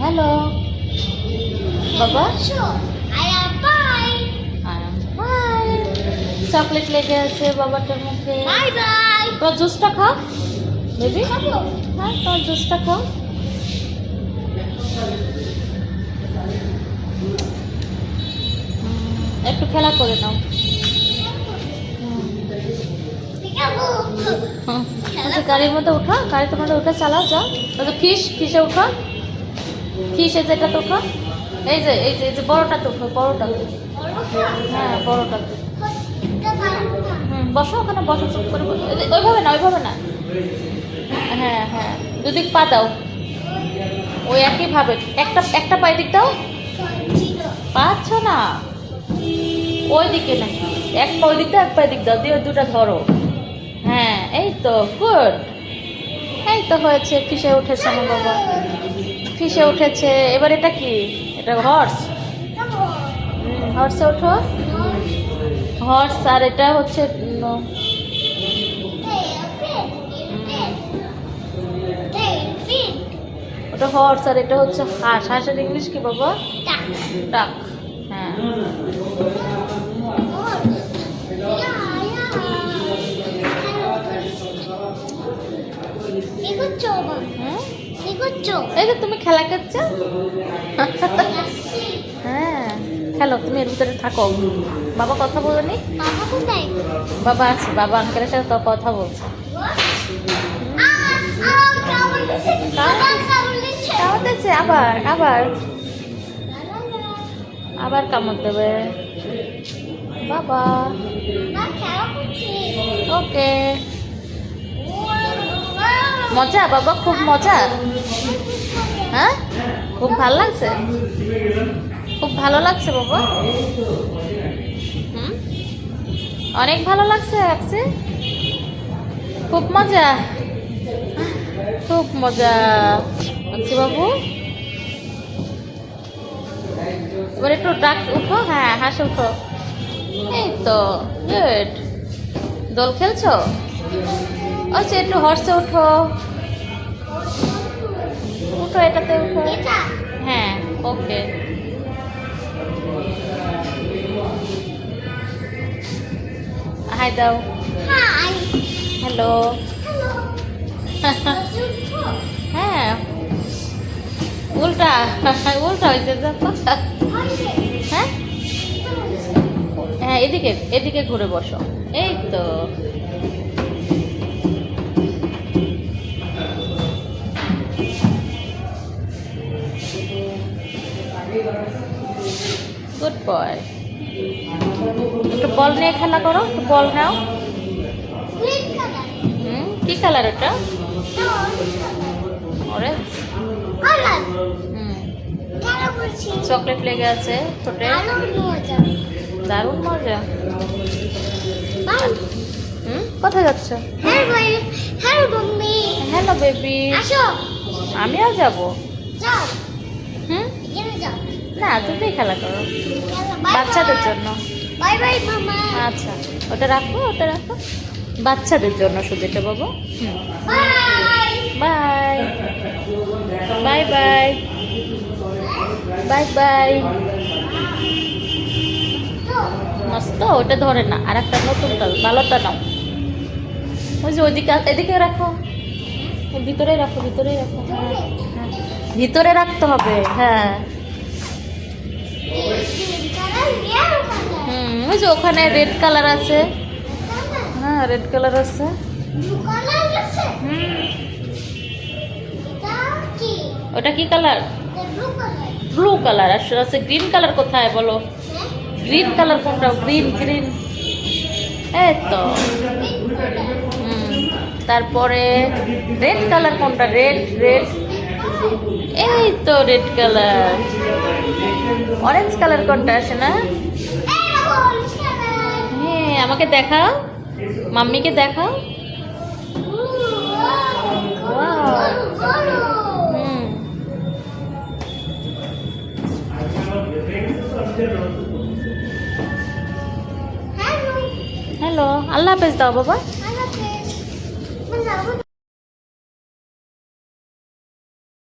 Hello. বাবা? Chocolate লেগে আছে বাবাটার মুখে। বাই বাই তোমার জুসটা খাও বেবি হ্যাঁ তোমার জুসটা খাও। একটু খেলা করে নাও। গাড়ির মধ্যে উঠো গাড়ির মধ্যে উঠে চালাও যাও ফিশ ফিশে উঠো। ফিশ এই যে তো এই যে এই যে এই যে বড়টাতে উঠো বড়টাতে হ্যাঁ বড়টাতে হুম, বসো ওখানে, বসো, চুপ করে ওইভাবে না ওইভাবে না। হ্যাঁ হ্যাঁ দুদিক পা দাও। ওই একইভাবে। একটা একটা পায়ে দিক দাও। পাচ্ছ না? ওই দিকে না। এক পা ওই দিক দাও, এক পায়ে দিক দাও। দিয়ে দুটা ধরো। হ্যাঁ এই তো, গুড। এই তো হয়েছে ফিসে উঠেছে আমার বাবা? ফিসে উঠেছে। এবার এটা কি? এটা হর্স হর্সে ওঠো। হর্স আর এটা হচ্ছে ওটা হর্স আর এটা হচ্ছে হাঁস। হাঁসের ইংলিশ কি বাবা? ডাক হ্যাঁ? হুম? এই যে তুমি খেলা করছ? হ্যাঁ খেলো তুমি এর ভিতরে থাকো। বাবা কথা বলোনি? বাবা আছে বাবা আঙ্কেলের সাথে কথা বলছে। আবার আবার। আবার কামড় দেবে। বাবা। ওকে। মজা বাবা খুব মজা। হ্যাঁ? খুব ভালো লাগছে? খুব ভালো লাগছে, বাবা। হুম? অনেক ভালো লাগছে লাগছে খুব মজা। খুব মজা। আচ্ছা বাবু। এবার একটু ডাক, উঠো। হ্যাঁ হাস উঠো। এই তো গুড দোল খেলছো? আচ্ছা একটু হর্সে উঠো। উঠো এটাতে উঠো হ্যাঁ ওকে। হাই দাও। হ্যালো। হ্যাঁ। উল্টা উল্টা হয়েছে? হ্যাঁ? হ্যাঁ এদিকে এদিকে ঘুরে বসো। এই তো। Good boy. একটু বল নিয়ে খেলা করো একটু বল নাও। হুম কি কালার ওটা? অরেঞ্জ হুম। চকলেট লেগে আছে ছোটে দারুণ মজা। হুম? কোথায় যাচ্ছ? হ্যালো বেবি আমিও যাব। হুম? যাও। না তুমি খেলা করো। বাচ্চাদের জন্য। আচ্ছা ওটা রাখো ওটা রাখো। বাচ্চাদের জন্য শুধু এটা বাবু। Bye. Bye bye. Bye bye. মস্ত ওটা ধরে না। আর একটা নতুনটা ভালোটা নাও। ওই যে ওইদিকে এদিকে রাখো। ভিতরে রাখো ভিতরে রাখো। হ্যাঁ। ভিতরে রাখতে হবে হ্যাঁ। যে ওখানে রেড কালার আছে। হ্যাঁ রেড কালার আছে। ওটা কি কালার ব্লু কালার আর আছে গ্রিন কালার কোথায় বলো? গ্রিন কালার কোনটা? গ্রিন গ্রিন এই তো। তারপরে রেড কালার কোনটা? রেড রেড এই তো রেড কালার অরেঞ্জ কালার কোনটা আসে না? হ্যাঁ আমাকে দেখাও। মাম্মিকে দেখাও। হুম। হ্যালো। আল্লাহ হাফেজ দাও বাবা।